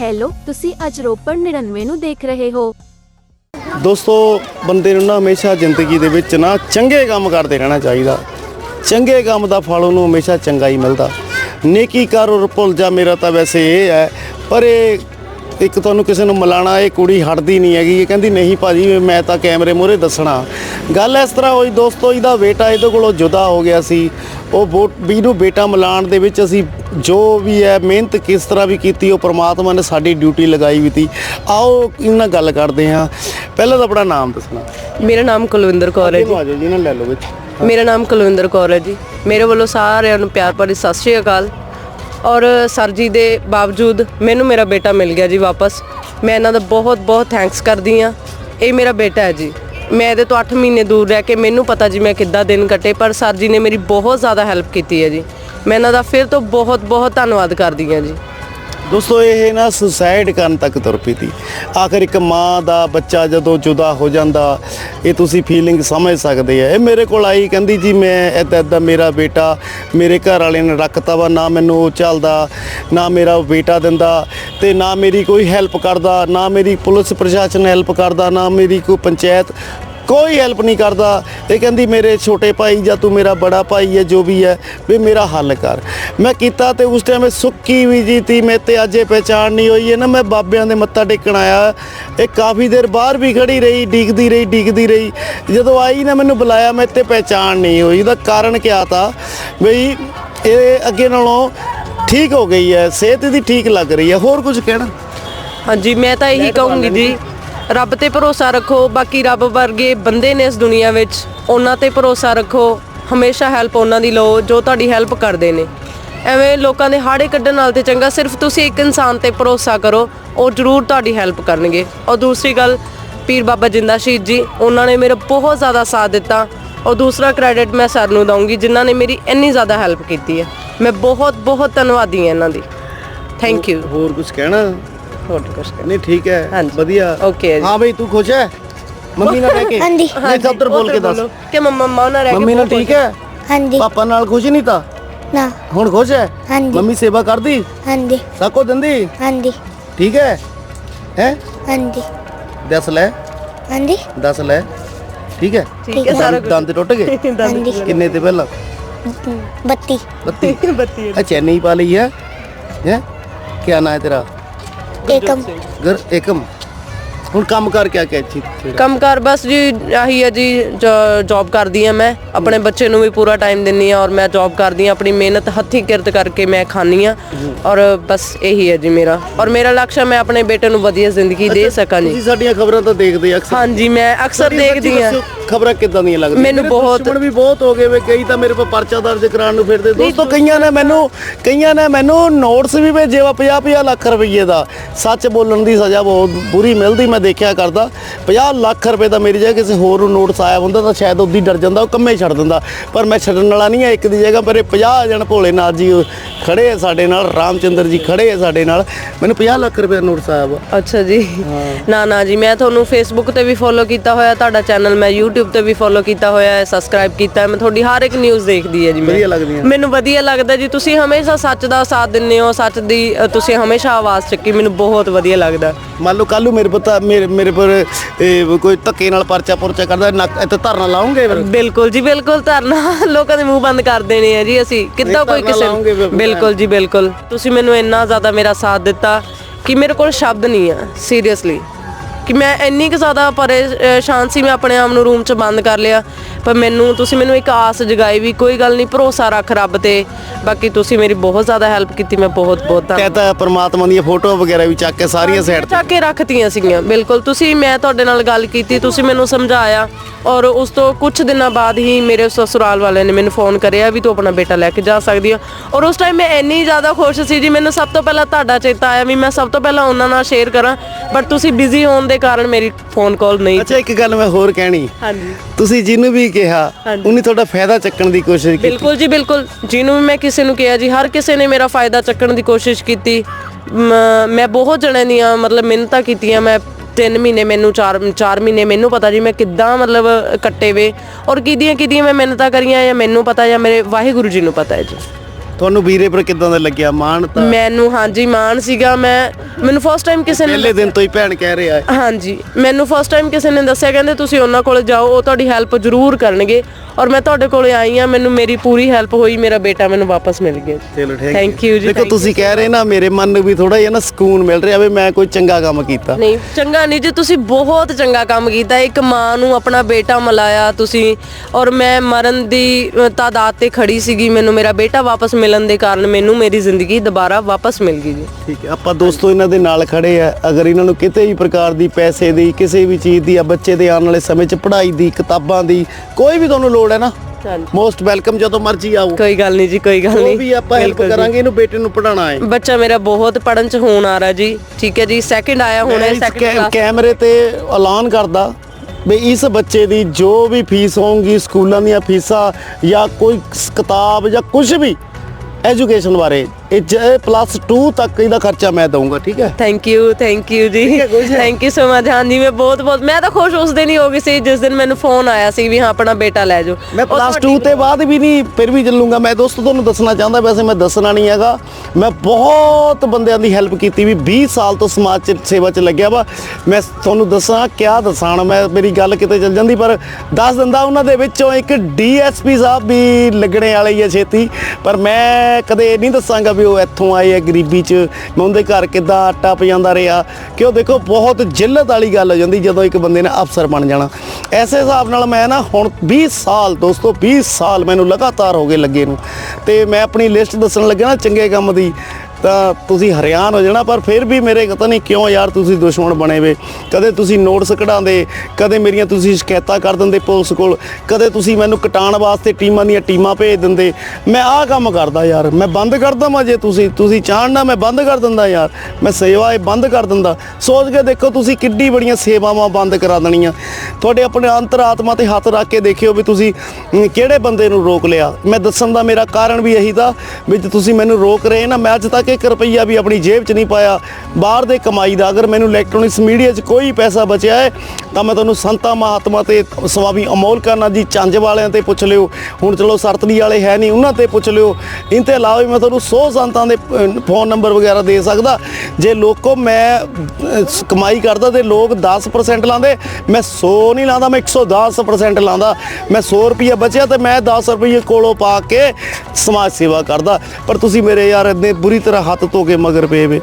Hello, ਤੁਸੀਂ ਅੱਜ ਰੋਪੜ 99 ਨੂੰ ਦੇਖ ਰਹੇ ਹੋ। ਦੋਸਤੋ, ਬੰਦੇ ਨੂੰ ਨਾ ਹਮੇਸ਼ਾ ਜ਼ਿੰਦਗੀ ਦੇ ਵਿੱਚ ਨਾ ਚੰਗੇ ਕੰਮ ਕਰਦੇ ਰਹਿਣਾ ਚਾਹੀਦਾ। ਚੰਗੇ ਕੰਮ ਦਾ ਫਲ ਉਹਨੂੰ ਹਮੇਸ਼ਾ ਚੰਗਾ ਹੀ ਮਿਲਦਾ। ਨੇਕੀ ਕਰ ਔਰ ਭੁੱਲ ਜਾ, ਮੇਰਾ ਤਾਂ ਵੈਸੇ ਇਹ ਹੈ, ਪਰ ਇਹ ਇੱਕ ਤੁਹਾਨੂੰ ਕਿਸੇ ਨੂੰ ਮਿਲਾਣਾ ਇਹ ਕੁੜੀ ਹਟਦੀ ਨਹੀਂ ਹੈਗੀ ਇਹ ਕਹਿੰਦੀ ਨਹੀਂ ਭਾਜੀ ਮੈਂ ਤਾਂ ਕੈਮਰੇ ਮੂਹਰੇ ਦੱਸਣਾ। ਗੱਲ ਇਸ ਤਰ੍ਹਾਂ ਹੋਈ ਦੋਸਤੋ ਇਹਦਾ ਬੇਟਾ ਇਹਦੇ ਕੋਲੋਂ ਜੁਦਾ ਹੋ ਗਿਆ ਸੀ। ਉਹ ਵੀ ਨੂੰ ਬੇਟਾ ਮਿਲਾਉਣ ਦੇ ਵਿੱਚ ਅਸੀਂ ਜੋ ਵੀ ਹੈ ਮਿਹਨਤ ਕਿਸ ਤਰ੍ਹਾਂ ਵੀ ਕੀਤੀ ਉਹ ਪ੍ਰਮਾਤਮਾ ਨੇ ਸਾਡੀ ਡਿਊਟੀ ਲਗਾਈ ਵੀ ਤੀ। ਆਓ ਇਹਨਾਂ ਗੱਲ ਕਰਦੇ ਹਾਂ। ਪਹਿਲਾਂ ਤਾਂ ਆਪਣਾ ਨਾਮ ਦੱਸਣਾ। ਮੇਰਾ ਨਾਮ ਕੁਲਵਿੰਦਰ ਕੌਰ ਹੈ ਜੀ। ਇਹਨੂੰ ਆ ਜਾਓ ਜੀ ਨਾ ਲੈ ਲਓ ਵਿੱਚ। ਮੇਰਾ ਨਾਮ ਕੁਲਵਿੰਦਰ ਕੌਰ ਹੈ ਜੀ। ਮੇਰੇ ਵੱਲੋਂ ਸਾਰਿਆਂ ਨੂੰ ਪਿਆਰ ਭਰੀ ਸਤਿ ਸ਼੍ਰੀ ਅਕਾਲ। ਔਰ ਸਰ ਜੀ ਦੇ ਬਾਵਜੂਦ ਮੈਨੂੰ ਮੇਰਾ ਬੇਟਾ ਮਿਲ ਗਿਆ ਜੀ ਵਾਪਸ। ਮੈਂ ਇਹਨਾਂ ਦਾ ਬਹੁਤ ਬਹੁਤ ਥੈਂਕਸ ਕਰਦੀ ਆ ਇਹ ਮੇਰਾ ਬੇਟਾ ਹੈ ਜੀ। ਮੈਂ ਇਹਦੇ ਤੋਂ 8 ਮਹੀਨੇ ਦੂਰ ਰਹਿ ਕੇ ਮੈਨੂੰ ਪਤਾ ਜੀ ਮੈਂ ਕਿੱਦਾਂ ਦਿਨ ਕੱਟੇ, ਪਰ ਸਰ ਜੀ ਨੇ ਮੇਰੀ ਬਹੁਤ ਜ਼ਿਆਦਾ ਹੈਲਪ ਕੀਤੀ ਹੈ ਜੀ। ਮੈਂ ਇਹਨਾਂ ਦਾ ਫਿਰ ਤੋਂ ਬਹੁਤ ਬਹੁਤ ਧੰਨਵਾਦ ਕਰਦੀ ਹਾਂ ਜੀ। ਦੋਸਤੋ, ਇਹ ਨਾ ਸੁਸਾਇਡ ਕਰਨ ਤੱਕ ਤੁਰ ਪਈ ਤੀ ਆਖਰ ਇੱਕ ਮਾਂ ਦਾ ਬੱਚਾ ਜਦੋਂ ਜੁਦਾ ਹੋ ਜਾਂਦਾ, ਇਹ ਤੁਸੀਂ ਫੀਲਿੰਗ ਸਮਝ ਸਕਦੇ ਆ। ਇਹ ਮੇਰੇ ਕੋਲ ਆਈ, ਕਹਿੰਦੀ ਜੀ, ਮੈਂ ਇੱਦਾਂ ਇੱਦਾਂ ਮੇਰਾ ਬੇਟਾ, ਮੇਰੇ ਘਰ ਵਾਲੇ ਨੇ ਰੱਖਤਾ ਵਾ, ਨਾ ਮੈਨੂੰ ਉਹ ਚੱਲਦਾ, ਨਾ ਮੇਰਾ ਉਹ ਬੇਟਾ ਦਿੰਦਾ ਤੇ ਨਾ ਮੇਰੀ ਕੋਈ ਹੈਲਪ ਕਰਦਾ, ਨਾ ਮੇਰੀ ਪੁਲਿਸ ਪ੍ਰਸ਼ਾਸਨ ਹੈਲਪ ਕਰਦਾ, ਨਾ ਮੇਰੀ ਕੋਈ ਪੰਚਾਇਤ ਕੋਈ ਹੈਲਪ ਨਹੀਂ ਕਰਦਾ। ਇਹ ਕਹਿੰਦੀ ਮੇਰੇ ਛੋਟੇ ਭਾਈ ਜਾਂ ਤੂੰ ਮੇਰਾ ਬੜਾ ਭਾਈ ਹੈ ਜੋ ਵੀ ਹੈ ਵੀ ਮੇਰਾ ਹੱਲ ਕਰ। ਮੈਂ ਕੀਤਾ ਤੇ ਉਸ ਟਾਈਮ ਸੁੱਕੀ ਵੀ ਜੀ ਤੀ ਮੈਂ ਤੇ ਅਜੇ ਪਹਿਚਾਣ ਨਹੀਂ ਹੋਈ। ਹੈ ਨਾ ਮੈਂ ਬਾਬਿਆਂ ਦੇ ਮੱਥਾ ਟੇਕਣ ਆਇਆ। ਇਹ ਕਾਫੀ ਦੇਰ ਬਾਹਰ ਵੀ ਖੜੀ ਰਹੀ ਡੀਕਦੀ ਰਹੀ ਡੀਕਦੀ ਰਹੀ। ਜਦੋਂ ਆਈ ਨਾ ਮੈਨੂੰ ਬੁਲਾਇਆ ਮੈਂ ਤੇ ਪਹਿਚਾਣ ਨਹੀਂ ਹੋਈ। ਇਹਦਾ ਕਾਰਨ ਕੀ ਤਾ? ਬਈ ਇਹ ਅੱਗੇ ਨਾਲੋਂ ਠੀਕ ਹੋ ਗਈ ਹੈ ਸਿਹਤ ਦੀ ਠੀਕ ਲੱਗ ਰਹੀ ਹੈ। ਹੋਰ ਕੁਝ ਕਹਿਣਾ? ਹਾਂਜੀ ਮੈਂ ਤਾਂ ਇਹੀ ਕਹੂੰਗੀ ਜੀ ਰੱਬ ਤੇ ਭਰੋਸਾ ਰੱਖੋ, ਬਾਕੀ ਰੱਬ ਵਰਗੇ ਬੰਦੇ ਨੇ ਇਸ ਦੁਨੀਆ ਵਿੱਚ, ਉਹਨਾਂ ਤੇ ਭਰੋਸਾ ਰੱਖੋ, ਹਮੇਸ਼ਾ ਹੈਲਪ ਉਹਨਾਂ ਦੀ ਲਓ, ਜੋ ਤੁਹਾਡੀ ਹੈਲਪ ਕਰਦੇ ਨੇ। ਐਵੇਂ ਲੋਕਾਂ ਦੇ ਹਾੜੇ ਕੱਢਣ ਨਾਲ ਤੇ ਚੰਗਾ, ਸਿਰਫ ਤੁਸੀਂ ਇੱਕ ਇਨਸਾਨ ਤੇ ਭਰੋਸਾ ਕਰੋ, ਉਹ ਜ਼ਰੂਰ ਤੁਹਾਡੀ ਹੈਲਪ ਕਰਨਗੇ। ਔਰ ਦੂਸਰੀ ਗੱਲ, ਪੀਰ ਬਾਬਾ ਜਿੰਦਾ ਸ਼ਹੀਦ ਜੀ, ਉਹਨਾਂ ਨੇ ਮੇਰਾ ਬਹੁਤ ਜ਼ਿਆਦਾ ਸਾਥ ਦਿੱਤਾ। ਔਰ ਦੂਸਰਾ ਕ੍ਰੈਡਿਟ ਮੈਂ ਸਰ ਨੂੰ ਦਊਂਗੀ, ਜਿਨ੍ਹਾਂ ਨੇ ਮੇਰੀ ਇੰਨੀ ਜ਼ਿਆਦਾ ਹੈਲਪ ਕੀਤੀ ਹੈ। ਮੈਂ ਬਹੁਤ ਬਹੁਤ ਧੰਨਵਾਦੀ ਹਾਂ ਇਹਨਾਂ ਦੀ। ਥੈਂਕ ਯੂ ਹੋਰ ਕੁਝ ਕਹਿਣਾ? ਹੋਰ ਕੁਛ ਨਹੀਂ ਠੀਕ ਹੈ। ਹਾਂਜੀ। ਵਧੀਆ। Okay ਹੈ ਜੀ। ਹਾਂ ਬਈ ਤੂੰ ਖੁਸ਼ ਹੈ? ਮੰਮੀ ਨਾਲ ਰਹਿ ਕੇ? ਹਾਂਜੀ। ਨਹੀਂ ਤਾਂ ਉੱਧਰ ਬੋਲ ਕੇ ਦੱਸ। ਕਿ ਮੰਮਾ ਮੰਮਾ ਨਾਲ ਰਹਿ ਕੇ ਮੰਮੀ ਨਾਲ ਠੀਕ ਹੈ? ਹਾਂਜੀ। ਪਾਪਾ ਨਾਲ ਖੁਸ਼ ਨਹੀਂ ਤਾਂ? ਨਾ। ਹੁਣ ਖੁਸ਼ ਹੈ? ਹਾਂਜੀ। ਮੰਮੀ ਸੇਵਾ ਕਰਦੀ? ਹਾਂਜੀ। ਸਭ ਕੁਝ ਦਿੰਦੀ? ਹਾਂਜੀ। ਠੀਕ ਹੈ? ਹੈ? ਹਾਂਜੀ। ਦੱਸ ਲੈ। ਹਾਂਜੀ। ਦੱਸ ਲੈ। ਠੀਕ ਹੈ? ਠੀਕ ਹੈ ਸਾਰਾ ਕੁਝ ਦੰਦ ਟੁੱਟ ਗਏ? ਹਾਂਜੀ। ਕਿੰਨੇ ਤੇ ਪਹਿਲਾਂ? ਬੱਤੀ। ਬੱਤੀ। ਬੱਤੀ ਆ ਚੈਨੀ ਪਾ ਲਈ ਹੈ। ਹੈ? ਕੀ ਨਾਂ ਹੈ ਤੇਰਾ? एकम. घर एकम. ਹੁਣ ਕੰਮ ਕਰ ਕਿਆ ਕਿਆ ਇੱਥੇ? ਤੇਰਾ? ਕੰਮਕਾਰ ਬਸ ਜੀ ਆਹੀ ਹੈ ਜੀ ਜੌਬ ਕਰਦੀ ਆ ਮੈਂ। ਆਪਣੇ ਬੱਚੇ ਨੂੰ ਵੀ ਪੂਰਾ ਟਾਈਮ ਦਿੰਨੀ ਆ ਔਰ ਮੈਂ ਜੌਬ ਕਰਦੀ ਆ ਆਪਣੀ ਮਿਹਨਤ ਹੱਥੀਂ ਕਿਰਤ ਕਰਕੇ ਮੈਂ ਖਾਂਦੀ ਆ ਔਰ ਬਸ ਇਹੀ ਹੈ ਜੀ ਮੇਰਾ। ਔਰ ਮੇਰਾ ਲਕਸ਼ ਮੈਂ ਆਪਣੇ ਬੇਟੇ ਨੂੰ ਵਧੀਆ ਜ਼ਿੰਦਗੀ ਦੇ ਸਕਾਂ ਜੀ। ਤੁਸੀਂ ਸਾਡੀਆਂ ਖਬਰਾਂ ਤਾਂ ਦੇਖਦੇ ਆ ਅਕਸਰ। ਹਾਂਜੀ ਮੈਂ ਅਕਸਰ ਦੇਖਦੀ ਆ ਖਬਰਾਂ ਕਿੱਦਾਂ ਦੀਆਂ ਲੱਗਦੀਆਂ? ਮੈਨੂੰ ਮੇਰੇ ਬਹੁਤ- ਦੁਸ਼ਮਣ ਵੀ ਬਹੁਤ ਹੋ ਗਏ ਵੇ ਕਈ ਤਾਂ ਮੇਰੇ ਕੋਲ ਪਰਚਾ ਦਰਜ ਕਰਾਉਣ ਨੂੰ ਫਿਰਦੇ। ਦੋਸਤੋ ਕਈਆਂ ਨੇ ਮੈਨੂੰ ਕਈਆਂ ਨੇ ਮੈਨੂੰ ਨੋਟਸ ਵੀ ਭੇਜੇ ਵਾ 50 50 ਲੱਖ ਰੁਪਏ ਦਾ। ਸੱਚ ਬੋਲਣ ਦੀ ਸਜ਼ਾ ਬਹੁਤ ਬੁਰੀ ਮਿਲਦੀ ਮੈਂ ਦੇਖਿਆ ਕਰਦਾ। 50 ਲੱਖ ਰੁਪਏ ਦਾ ਮੇਰੀ ਜਗ੍ਹਾ ਕਿਸੇ ਹੋਰ ਨੂੰ ਨੋਟਸ ਆਇਆ ਹੁੰਦਾ ਤਾਂ ਸ਼ਾਇਦ ਉਦੀ ਡਰ ਜਾਂਦਾ ਉਹ ਕੰਮੇ ਛੱਡ ਦਿੰਦਾ। ਪਰ ਮੈਂ ਛੱਡਣ ਵਾਲਾ ਨਹੀਂ ਆ ਇੱਕ ਦੀ ਜਗ੍ਹਾ ਮੇਰੇ 50 ਜਣ ਭੋਲੇਨਾਥ ਜੀ ਖੜੇ ਆ ਸਾਡੇ ਨਾਲ ਰਾਮਚੰਦਰ ਜੀ ਖੜੇ ਆ ਸਾਡੇ ਨਾਲ। ਮੈਨੂੰ 50 ਲੱਖ ਰੁਪਏ ਦਾ ਨੋਟਸ ਆਇਆ ਵਾ। ਅੱਛਾ ਜੀ। ਨਾ ਨਾ ਜੀ ਮੈਂ ਤੁਹਾਨੂੰ ਫੇਸਬੁੱਕ ਤੇ ਵੀ ਫੋਲੋ ਕੀਤਾ ਹੋਇਆ ਤੁਹਾਡਾ ਚੈਨਲ ਮੈਂ YouTube ਤੇ ਵੀ ਫੋਲੋ ਕੀਤਾ ਹੋਇਆ ਹੈ ਸਬਸਕ੍ਰਾਈਬ ਕੀਤਾ ਹੈ। ਮੈਂ ਤੁਹਾਡੀ ਹਰ ਇੱਕ ਨਿਊਜ਼ ਦੇਖਦੀ ਹੈ ਜੀ ਵਧੀਆ ਲੱਗਦੀਆਂ। ਮੈਨੂੰ ਵਧੀਆ ਲੱਗਦਾ ਜੀ ਤੁਸੀਂ ਹਮੇਸ਼ਾ ਸੱਚ ਦਾ ਸਾਥ ਦਿੰਦੇ ਹੋ ਸੱਚ ਦੀ ਤੁਸੀਂ ਹਮੇਸ਼ਾ ਆਵਾਜ਼ ਚੱਕੀ ਮੈਨੂੰ ਬਹੁਤ ਵਧੀਆ ਲੱਗਦਾ। ਮੰਨ ਲਓ ਕੱਲ ਨੂੰ ਮੇਰੇ ਪਤਾ ਮੇਰੇ ਮੇਰੇ ਪਰ ਇਹ ਕੋਈ ਧੱਕੇ ਨਾਲ ਪਰਚਾ ਪੁਰਚਾ ਕਰਦਾ ਨੱਕ ਇੱਥੇ ਧਰਨਾ ਲਾਉਂਗੇ ਫਿਰ? ਬਿਲਕੁਲ ਜੀ ਬਿਲਕੁਲ ਧਰਨਾ ਲੋਕਾਂ ਦੇ ਮੂੰਹ ਬੰਦ ਕਰ ਦੇਣੇ ਆ ਜੀ ਅਸੀਂ। ਕਿੱਦਾਂ ਕੋਈ ਧਰਨਾ ਕਿਸੇ ਫਿਰ। ਬਿਲਕੁਲ ਜੀ ਬਿਲਕੁਲ। ਤੁਸੀਂ ਮੈਨੂੰ ਇੰਨਾ ਜ਼ਿਆਦਾ ਮੇਰਾ ਸਾਥ ਦਿੱਤਾ ਕਿ ਮੇਰੇ ਕੋਲ ਸ਼ਬਦ ਨਹੀਂ ਆ ਸੀਰੀਅਸਲੀ। ਕਿ ਮੈਂ ਇੰਨੀ ਕੁ ਜ਼ਿਆਦਾ ਪਰੇਸ਼ਾਨ ਸੀ ਮੈਂ ਆਪਣੇ ਆਪ ਨੂੰ ਰੂਮ 'ਚ ਬੰਦ ਕਰ ਲਿਆ। ਪਰ ਮੈਨੂੰ ਤੁਸੀਂ ਮੈਨੂੰ ਇੱਕ ਆਸ ਜਗਾਈ ਵੀ ਕੋਈ ਗੱਲ ਨਹੀਂ ਭਰੋਸਾ ਰੱਖ ਰੱਬ ਤੇ। ਬਾਕੀ ਤੁਸੀਂ ਮੇਰੀ ਬਹੁਤ ਜ਼ਿਆਦਾ ਹੈਲਪ ਕੀਤੀ ਮੈਂ ਬਹੁਤ ਬਹੁਤ ਧੰਨਵਾਦ ਤਾਂ ਪ੍ਰਮਾਤਮਾ ਦੀਆਂ ਫੋਟੋ ਵਗੈਰਾ ਵੀ ਚੱਕ ਕੇ ਸਾਰੀਆਂ ਸਾਈਡ ਤੇ ਚੱਕ ਕੇ ਰੱਖਤੀਆਂ ਸੀਗੀਆਂ ਬਿਲਕੁਲ। ਤੁਸੀਂ ਮੈਂ ਤੁਹਾਡੇ ਨਾਲ ਗੱਲ ਕੀਤੀ ਤੁਸੀਂ ਮੈਨੂੰ ਸਮਝਾਇਆ। ਔਰ ਉਸ ਤੋਂ ਕੁਝ ਦਿਨਾਂ ਬਾਅਦ ਹੀ ਮੇਰੇ ਸਸੁਰਾਲ ਵਾਲਿਆਂ ਨੇ ਮੈਨੂੰ ਫੋਨ ਕਰਿਆ ਵੀ ਤੂੰ ਆਪਣਾ ਬੇਟਾ ਲੈ ਕੇ ਜਾ ਸਕਦੀ ਆ। ਔਰ ਉਸ ਟਾਈਮ ਮੈਂ ਇੰਨੀ ਜ਼ਿਆਦਾ ਖੁਸ਼ ਸੀ ਜੀ ਮੈਨੂੰ ਸਭ ਤੋਂ ਪਹਿਲਾਂ ਤੁਹਾਡਾ ਚੇਤਾ ਆਇਆ ਵੀ ਮੈਂ ਸਭ ਤੋਂ ਪਹਿਲਾਂ ਉਹਨਾਂ ਨਾਲ ਸ਼ੇਅਰ ਕਰਾਂ ਬਟ ਤੁਸੀਂ ਬਿਜ਼ੀ ਹੋਣ ਦੇ ਕਾਰਨ ਮੇਰੀ ਫੋਨ ਕਾਲ ਨਹੀਂ ਅੱਛਾ ਇੱਕ ਗੱਲ ਮੈਂ ਹੋਰ ਕਹਿਣੀ। ਹਾਂਜੀ। ਤੁਸੀਂ ਜਿਹਨੂੰ ਵੀ ਕਿਹਾ। ਉਹਨੇ ਤੁਹਾਡਾ ਫਾਇਦਾ ਚੱਕਣ ਦੀ ਕੋਸ਼ਿਸ਼ ਕੀਤੀ। ਬਿਲਕੁਲ ਜੀ ਬਿਲਕੁਲ। ਜਿਹਨੂੰ ਵੀ ਮੈਂ ਕਿਸੇ ਨੂੰ ਕਿਹਾ ਜੀ ਹਰ ਕਿਸੇ ਨੇ ਮੇਰਾ ਫਾਇਦਾ ਚੱਕਣ ਦੀ ਕੋਸ਼ਿਸ਼ ਕੀਤੀ। ਮ- ਬਹੁਤ ਜਣਿਆਂ ਦੀਆਂ ਮਤਲਬ ਮਿਹਨਤਾਂ ਕੀਤੀਆਂ ਮੈਂ 3 ਮਹੀਨੇ ਮੈਨੂੰ 4 4 ਮਹੀਨੇ ਮੈਨੂੰ ਪਤਾ ਜੀ ਮੈਂ ਕਿੱਦਾਂ ਮਤਲਬ ਕੱਟੇ ਵੇ। ਔਰ ਕਿਹਦੀਆਂ ਕਿਹਦੀਆਂ ਮੈਂ ਮਿਹਨਤਾਂ ਕਰੀਆਂ ਜਾਂ ਮੈਨੂੰ ਪਤਾ ਜਾਂ ਮੇਰੇ ਵਾਹਿਗੁਰੂ ਜੀ ਨੂੰ ਪਤਾ ਹੈ ਜੀ। ਤੁਹਾਨੂੰ ਵੀਰੇ ਪਰ ਕਿਦਾਂ ਦਾ ਲੱਗਿਆ? ਮਾਣ ਤਾਂ ਮੈਨੂੰ ਹਾਂਜੀ ਮਾਣ ਸੀਗਾ। ਮੈਂ ਮੈਨੂੰ ਫਸਟ ਟਾਈਮ ਕਿਸੇ ਨੇ ਪਹਿਲੇ ਦਿਨ ਤੋਂ ਹੀ ਭੈਣ ਕਹਿ ਰਿਹਾ ਹੈ। ਹਾਂਜੀ ਮੈਨੂੰ ਫਸਟ ਟਾਈਮ ਕਿਸੇ ਨੇ ਦੱਸਿਆ ਕਹਿੰਦੇ ਤੁਸੀਂ ਉਹਨਾਂ ਕੋਲ ਜਾਓ ਉਹ ਤੁਹਾਡੀ ਹੈਲਪ ਜ਼ਰੂਰ ਕਰਨਗੇ। ਔਰ ਮੈਂ ਤੁਹਾਡੇ ਕੋਲੇ ਆਈ ਆ ਮੈਨੂੰ ਮੇਰੀ ਪੂਰੀ ਹੈਲਪ ਹੋਈ ਮੇਰਾ ਬੇਟਾ ਮੈਨੂੰ ਵਾਪਸ ਮਿਲ ਗਿਆ। ਚਲੋ ਥੈਂਕ you ਜੀ, ਦੇਖੋ thank ਤੁਸੀਂ ਕਹਿ ਰਹੇ ਨਾ ਮੇਰੇ ਮਨ ਨੂੰ ਵੀ ਥੋੜਾ ਜਿਹਾ ਨਾ ਸਕੂਨ ਮਿਲ ਰਿਹਾ ਵੀ ਮੈਂ ਕੋਈ ਚੰਗਾ ਕੰਮ ਕੀਤਾ। ਨਹੀਂ ਚੰਗਾ ਨਹੀਂ ਜੀ ਤੁਸੀਂ ਬਹੁਤ ਚੰਗਾ ਕੰਮ ਕੀਤਾ। ਇੱਕ ਮਾਂ ਨੂੰ ਆਪਣਾ ਬੇਟਾ ਮਿਲਾਇਆ ਤੁਸੀਂ ਔਰ ਮੈਂ ਮਰਨ ਦੀ ਅ, ਤਾਦਾਦ ਤੇ ਖੜੀ ਸੀਗੀ। ਮੈਨੂੰ ਮੇਰਾ ਬੇਟਾ ਵਾਪਸ ਮਿਲਣ ਦੇ ਕਾਰਨ ਮੈਨੂੰ ਮੇਰੀ ਜ਼ਿੰਦਗੀ ਦੁਬਾਰਾ ਵਾਪਸ ਮਿਲ ਗਈ ਜੀ। ਠੀਕ ਹੈ ਆਪਾਂ ਦੋਸਤੋ ਇਹਨਾਂ ਦੇ ਨਾਲ ਖੜੇ ਆ। ਅਗਰ ਇਹਨਾਂ ਨੂੰ ਕਿਤੇ ਵੀ ਪ੍ਰਕਾਰ ਦੀ ਪੈਸੇ ਦੀ ਕਿਸੇ ਵੀ ਚੀਜ਼ ਦੀ ਆ ਬੱਚੇ ਦੇ ਆਉਣ ਵਾਲੇ ਸਮੇਂ 'ਚ ਪੜ੍ਹਾਈ ਦੀ ਕਿਤਾਬਾਂ ਦੀ ਕੋਈ ਵੀ ਤੁਹਾਨੂੰ ਲੋੜ ਹੈ ਨਾ? ਮੋਸਟ ਵੈਲਕਮ ਜਦੋਂ ਮਰਜ਼ੀ ਆਓ। ਕੋਈ ਗੱਲ ਨਹੀਂ ਜੀ ਕੋਈ ਗੱਲ ਨਹੀਂ। ਉਹ ਵੀ ਆਪਾਂ ਹੈਲਪ। ਕਰਾਂਗੇ ਇਹਨੂੰ ਬੇਟੇ ਨੂੰ ਪੜਾਉਣਾ ਹੈ। ਬੱਚਾ ਮੇਰਾ ਬਹੁਤ ਪੜਨ ਚ ਹੋਣ ਆ ਰਿਹਾ ਜੀ। ਠੀਕ ਹੈ ਜੀ ਸੈਕਿੰਡ ਆਇਆ ਹੁਣ ਸੈਕਿੰਡ ਕੈਮਰੇ ਤੇ ਐਲਾਨ ਕਰਦਾ ਵੀ ਇਸ ਬੱਚੇ ਦੀ ਜੋ ਵੀ ਫੀਸ ਹੋਊਗੀ ਸਕੂਲਾਂ ਦੀਆਂ ਫੀਸਾਂ ਜਾਂ ਕੋਈ ਕਿਤਾਬ ਜਾਂ ਕੁਝ ਵੀ ਐਜੂਕੇਸ਼ਨ ਬਾਰੇ ਇਹ ਪਲੱਸ 2 ਤੱਕ ਇਹਦਾ ਖਰਚਾ ਮੈਂ ਦਊਂਗਾ ਠੀਕ ਹੈ? ਥੈਂਕ ਯੂ ਥੈਂਕ ਯੂ ਜੀ। ਥੈਂਕ ਯੂ ਸੋ ਮਚ ਹਾਂਜੀ ਮੈਂ ਬਹੁਤ ਬਹੁਤ ਮੈਂ ਤਾਂ ਖੁਸ਼ ਉਸ ਦਿਨ ਹੀ ਹੋ ਗਈ ਸੀ ਜਿਸ ਦਿਨ ਮੈਨੂੰ ਫੋਨ ਆਇਆ ਸੀ ਵੀ ਹਾਂ ਆਪਣਾ ਬੇਟਾ ਲੈ ਜਾਓ। ਮੈਂ ਪਲੱਸ 2 ਤੁਹਾਡੀ- ਤੇ ਬਾਅਦ ਵੀ ਨਹੀਂ ਫਿਰ ਵੀ ਚੱਲੂੰਗਾ। ਮੈਂ ਦੋਸਤੋ ਤੁਹਾਨੂੰ ਦੱਸਣਾ ਚਾਹੁੰਦਾ ਵੈਸੇ ਮੈਂ ਦੱਸਣਾ ਨਹੀਂ ਹੈਗਾ। ਮੈਂ ਬਹੁਤ ਬੰਦਿਆਂ ਦੀ ਹੈਲਪ ਕੀਤੀ ਵੀ 20 ਸਾਲ ਤੋਂ ਸਮਾਜ ਚ ਸੇਵਾ ਚ ਲੱਗਿਆ ਵਾ। ਮੈਂ ਤੁਹਾਨੂੰ ਦੱਸਾਂ ਕਿਆ ਦੱਸਾਂ ਮੈਂ ਮੇਰੀ ਗੱਲ ਕਿਤੇ ਚੱਲ ਜਾਂਦੀ ਪਰ ਦੱਸ ਦਿੰਦਾ ਉਹਨਾਂ ਦੇ ਵਿੱਚੋਂ ਇੱਕ ਡੀਐਸਪੀ ਸਾਹਿਬ ਵੀ ਲੱਗਣੇ ਵਾਲੇ ਹੀ ਆ ਛੇਤੀ। ਪਰ ਮੈਂ ਕਦੇ ਨਹੀਂ ਦੱਸਾਂਗਾ ਵੀ ਉਹ ਇੱਥੋਂ ਆਏ ਆ ਗਰੀਬੀ ਚ, ਮੈਂ ਉਹਦੇ ਘਰ ਕਿੱਦਾਂ ਆਟਾ ਪਜਾਂਦਾ ਰਿਹਾ। ਕਿਉਂ ਦੇਖੋ, ਬਹੁਤ ਜਿੱਲਤ ਵਾਲੀ ਗੱਲ ਹੋ ਜਾਂਦੀ ਜਦੋਂ ਇੱਕ ਬੰਦੇ ਨੇ ਅਫਸਰ ਬਣ ਜਾਣਾ। ਐਸੇ ਹਿਸਾਬ ਨਾਲ ਮੈਂ ਨਾ ਹੁਣ 20 ਸਾਲ, ਦੋਸਤੋ 20 ਸਾਲ ਮੈਨੂੰ ਲਗਾਤਾਰ ਹੋ ਗਏ ਲੱਗੇ ਨੂੰ। ਤੇ ਮੈਂ ਆਪਣੀ ਲਿਸਟ ਦੱਸਣ ਲੱਗਿਆ ਨਾ ਚੰਗੇ ਕੰਮ ਦੀ। ਤਾਂ ਤੁਸੀਂ ਹਰਿਆਣ ਹੋ ਜਾਣਾ, ਪਰ ਫਿਰ ਵੀ ਮੇਰੇ ਪਤਾ ਨਹੀਂ ਕਿਉਂ ਯਾਰ ਤੁਸੀਂ ਦੁਸ਼ਮਣ ਬਣੇ ਵੇ? ਕਦੇ ਤੁਸੀਂ ਨੋਟਸ ਕਢਾਉਂਦੇ, ਕਦੇ ਮੇਰੀਆਂ ਤੁਸੀਂ ਸ਼ਿਕਾਇਤਾਂ ਕਰ ਦਿੰਦੇ ਪੁਲਿਸ ਕੋਲ, ਕਦੇ ਤੁਸੀਂ ਮੈਨੂੰ ਕਟਾਉਣ ਵਾਸਤੇ ਟੀਮਾਂ ਦੀਆਂ ਟੀਮਾਂ ਭੇਜ ਦਿੰਦੇ। ਮੈਂ ਆਹ ਕੰਮ ਕਰਦਾ ਯਾਰ, ਮੈਂ ਬੰਦ ਕਰ ਦਵਾਂ ਜੇ ਤੁਸੀਂ ਤੁਸੀਂ ਚਾਹਣਾ ਮੈਂ ਬੰਦ ਕਰ ਦਿੰਦਾ ਯਾਰ, ਮੈਂ ਸੇਵਾ ਇਹ ਬੰਦ ਕਰ ਦਿੰਦਾ। ਸੋਚ ਕੇ ਦੇਖੋ ਤੁਸੀਂ ਕਿੱਡੀ ਬੜੀਆਂ ਸੇਵਾਵਾਂ ਬੰਦ ਕਰਾ ਦੇਣੀਆਂ। ਤੁਹਾਡੇ ਆਪਣੇ ਅੰਤਰਾਤਮਾ ਤੇ ਹੱਥ ਰੱਖ ਕੇ ਦੇਖਿਓ ਵੀ ਤੁਸੀਂ ਕਿਹੜੇ ਬੰਦੇ ਨੂੰ ਰੋਕ ਲਿਆ। ਮੈਂ ਦੱਸਣ ਦਾ ਮੇਰਾ ਕਾਰਨ ਵੀ ਇਹੀ ਦਾ, ਵੀ ਜੇ ਤੁਸੀਂ ਮੈਨੂੰ ਰੋਕ ਰਹੇ ਨਾ, ਮੈਂ ਅੱਜ ਤੱਕ ਇੱਕ ਰੁਪਈਆ ਵੀ ਆਪਣੀ ਜੇਬ 'ਚ ਨਹੀਂ ਪਾਇਆ। ਬਾਹਰ ਦੇ ਕਮਾਈ ਦਾ ਅਗਰ ਮੈਨੂੰ ਇਲੈਕਟ੍ਰੋਨਿਕਸ ਮੀਡੀਆ 'ਚ ਕੋਈ ਪੈਸਾ ਬਚਿਆ ਹੈ, ਤਾਂ ਮੈਂ ਤੁਹਾਨੂੰ ਸੰਤਾ ਮਹਾਤਮਾ ਤੇ ਸਵਾਮੀ ਅਮੋਲ ਅਮੋਲਕਾਨਾ ਜੀ, ਚੰਜ ਵਾਲਿਆਂ ਤੇ ਪੁੱਛ ਲਿਓ। ਹੁਣ ਚਲੋ ਸਰਤਲੀ ਵਾਲੇ ਹੈ ਨਹੀਂ, ਉਹਨਾਂ ਤੇ ਪੁੱਛ ਲਿਓ। ਇਨ ਤੇ ਇਲਾਵਾ ਵੀ ਮੈਂ ਤੁਹਾਨੂੰ 100 ਸੰਤਾਂ ਦੇ ਫੋਨ ਨੰਬਰ ਵਗੈਰਾ ਦੇ ਸਕਦਾ। ਜੇ ਲੋਕੋ ਮੈਂ ਕਮਾਈ ਕਰਦਾ ਤੇ ਲੋਕ 10% ਲਾਉਂਦੇ, ਮੈਂ 100 ਨਹੀਂ ਲਾਉਂਦਾ, ਮੈਂ 110% ਲਾਉਂਦਾ। ਮੈਂ 100 ਰੁਪਏ ਬਚਿਆ ਤੇ ਮੈਂ 10 ਰੁਪਏ ਕੋਲੋਂ ਪਾ ਕੇ ਸਮਾਜ ਸੇਵਾ ਕਰਦਾ। ਪਰ ਤੁਸੀਂ ਮੇਰੇ ਯਾਰ ਇੰਨੇ ਬੁਰੀ ਤਰ੍ਹਾਂ ਹੱਥ ਧੋ ਕੇ ਮਗਰ ਪਏ ਵੇ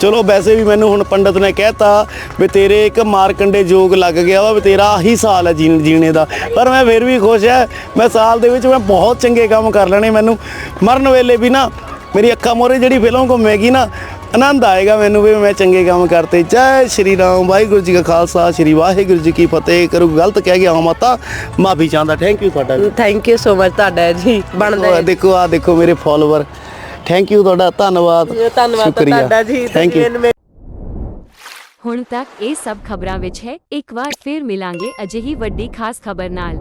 ਚਲੋ ਵੈਸੇ ਵੀ ਮੈਨੂੰ ਹੁਣ ਪੰਡਤ ਨੇ ਕਹਿਤਾ ਵੀ ਤੇਰੇ ਇੱਕ ਮਾਰਕੰਡੇ ਜੋਗ ਲੱਗ ਗਿਆ ਵਾ ਵੀ ਤੇਰਾ ਆਹੀ ਸਾਲ ਹੈ ਜੀਣ ਜੀਣੇ ਦਾ। ਪਰ ਮੈਂ ਫਿਰ ਵੀ ਖੁਸ਼ ਹੈ ਮੈਂ ਸਾਲ ਦੇ ਵਿੱਚ ਮੈਂ ਬਹੁਤ ਚੰਗੇ ਕੰਮ ਕਰ ਲੈਣੇ ਮੈਨੂੰ। ਮਰਨ ਵੇਲੇ ਵੀ ਨਾ ਮੇਰੀ ਅੱਖਾਂ ਮੋਰੇ ਜਿਹੜੀ ਫਿਲਮ ਘੁੰਮੇਗੀ ਨਾ ਆਨੰਦ ਆਏਗਾ ਮੈਨੂੰ ਵੀ ਮੈਂ ਚੰਗੇ ਕੰਮ ਕਰਤੇ। ਜੈ ਸ਼੍ਰੀ ਰਾਮ ਵਾਹਿਗੁਰੂ ਜੀ ਕਾ ਖਾਲਸਾ ਸ਼੍ਰੀ ਵਾਹਿਗੁਰੂ ਜੀ ਕੀ ਫਤਿਹ। ਕਰੂ ਗਲਤ ਕਹਿ ਗਿਆ ਹਾਂ ਮਾਤਾ ਮਾਫੀ ਚਾਹੁੰਦਾ। ਥੈਂਕ ਯੂ ਤੁਹਾਡਾ। ਥੈਂਕ ਯੂ ਸੋ ਮਚ ਤੁਹਾਡਾ ਜੀ ਬਣਦਾ ਦੇਖੋ ਆ ਦੇਖੋ ਮੇਰੇ ਫਾਲੋਅਰ ਥੈਂਕ ਯੂ ਤੁਹਾਡਾ ਧੰਨਵਾਦ ਧੰਨਵਾਦ ਸ਼ੁਕਰੀਆ। ਤੁਹਾਡਾ ਜੀ ਥੈਂਕ ਯੂ ਹੁਣ ਤੱਕ ਇਹ ਸਭ ਖਬਰਾਂ ਵਿੱਚ ਹੈ ਇੱਕ ਵਾਰ ਫਿਰ ਮਿਲਾਂਗੇ ਅਜਿਹੀ ਵੱਡੀ ਖਾਸ ਖਬਰ ਨਾਲ।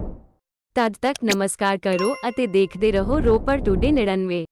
ਤਦ ਤੱਕ ਨਮਸਕਾਰ ਕਰੋ ਅਤੇ ਦੇਖਦੇ ਰਹੋ ਰੋਪੜ ਟੂਡੇ 99